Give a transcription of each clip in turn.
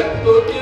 tu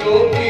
Globo.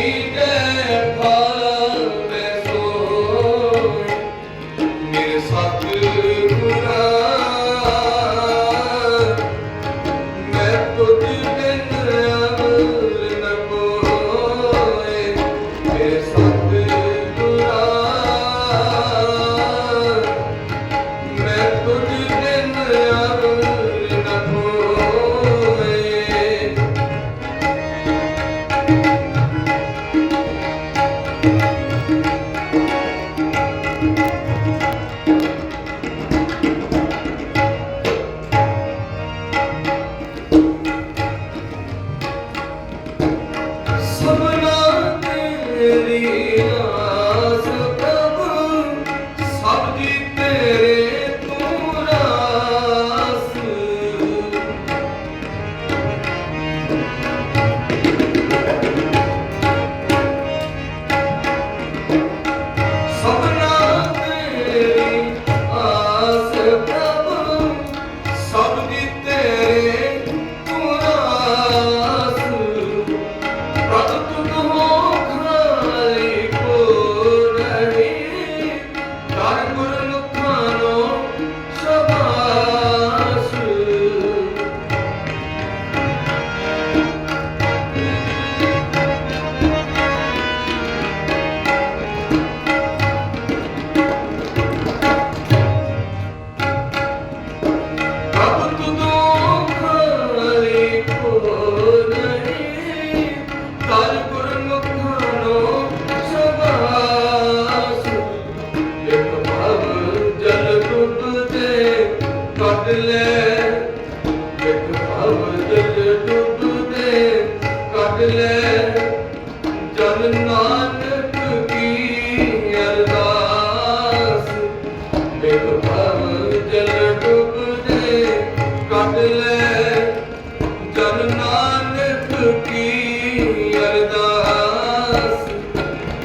ਕੀ ਅਰਦਾਸ?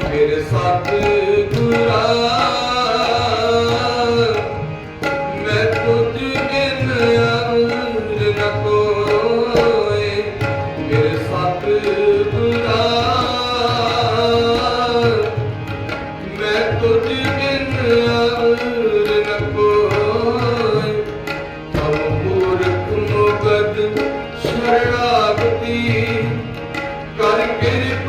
ਫਿਰ ਸਤ ਮੈਂ ਤੁਧ ਬਿਨ ਅਮਰ ਨਾ ਕੋਈ Hallelujah.